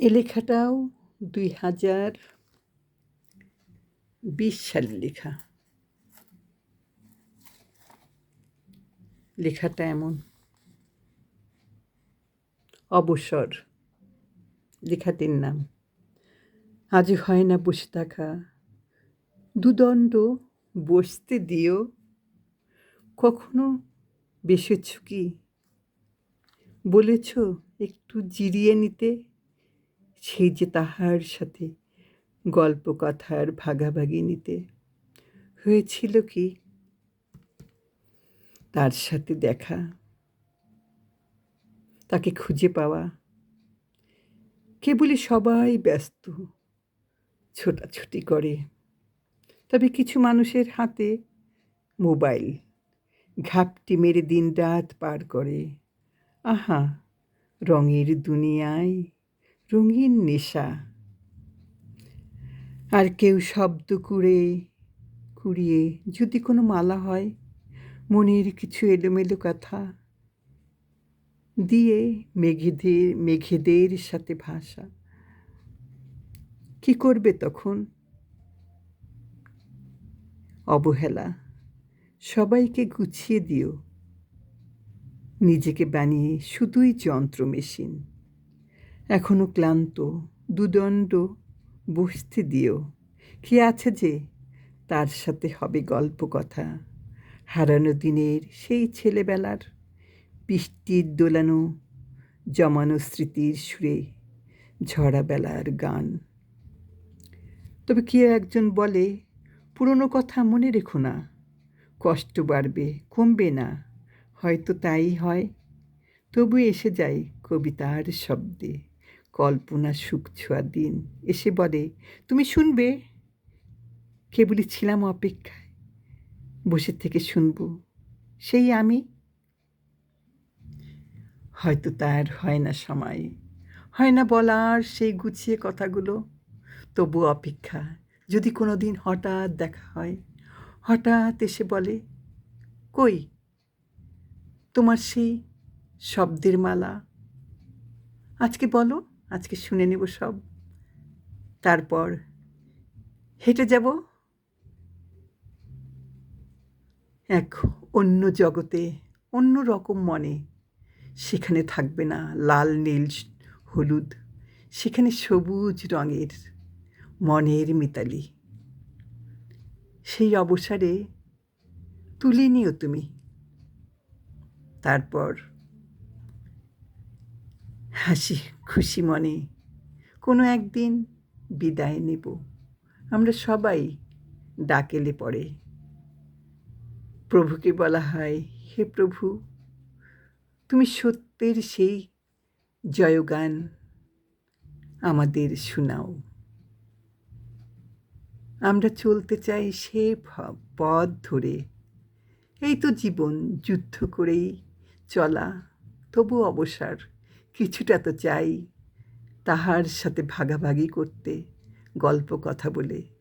এ লেখাটাও দুই হাজার বিশ সালের লেখা। লেখাটা এমন। অবসর, লেখাটির নাম। আজ হয় না বসে থাকা। দুদণ্ড বসতে দিও। কখনো বেসেছ কি? বলেছ একটু জিরিয়ে নিতে। সেই যে তাহার সাথে গল্প কথার ভাগাভাগি নিতে হয়েছিল কি? তার সাথে দেখা, তাকে খুঁজে পাওয়া। কেবলই সবাই ব্যস্ত, ছোটাছুটি করে। তবে কিছু মানুষের হাতে মোবাইল ঘাপটি মেরে দিন রাত পার করে। আহা, রঙের দুনিয়ায় রঙিন নেশা। আর কেউ শব্দ কুড়ে, কুড়িয়ে যদি কোনো মালা হয়, মনের কিছু এলোমেলো কথা দিয়ে মেঘেদের মেঘেদের সাথে ভাষা কি করবে তখন? অবহেলা। সবাইকে গুছিয়ে দিও। নিজেকে বানিয়ে শুধুই যন্ত্র মেশিন। এখনও ক্লান্ত, দুদণ্ড বসতে দিও। কি আছে যে তার সাথে হবে গল্প কথা। হারানো দিনের সেই ছেলেবেলার বৃষ্টির দোলানো জমানো স্মৃতির সুরে ঝরা বেলার গান। তবে কেউ একজন বলে, পুরনো কথা মনে রেখো না, কষ্ট বাড়বে, কমবে না, হয়তো তাই হয়। তবু এসে যায় কবিতার শব্দে। কল্পনা সুখ ছোঁয়া দিন এসে বলে, তুমি শুনবে? কেবলই ছিলাম অপেক্ষায়? বসে থেকে শুনব। সেই আমি। হয়তো তার হয় না সময়, হয় না বলার সেই গুছিয়ে কথাগুলো। তবু অপেক্ষা, যদি কোনো দিন হঠাৎ দেখা হয়, হঠাৎ এসে বলে, কই? তোমার সেই শব্দের মালা? আজকে বলো। আজকে শুনে নেব সব। তারপর হেঁটে যাব এক অন্য জগতে, অন্য রকম মনে। সেখানে থাকবে না লাল, নীল, হলুদ। সেখানে সবুজ রঙের মনের মিতালি। সেই অবসরে তুলে নিও তুমি। তারপর হাসি খুশি মনে। কোনো একদিন বিদায় নেব। আমরা সবাই ডাকেলে পড়ে। প্রভুকে বলা হয়, হে প্রভু, তুমি সত্যের সেই জয়গান আমাদের শোনাও। আমরা চলতে চাই সে পথ ধরে। এই তো জীবন যুদ্ধ করেই চলা, তবু অবসর কিছুটা তো চাই তাহার সাথে ভাগাভাগি করতে গল্প কথা বলে।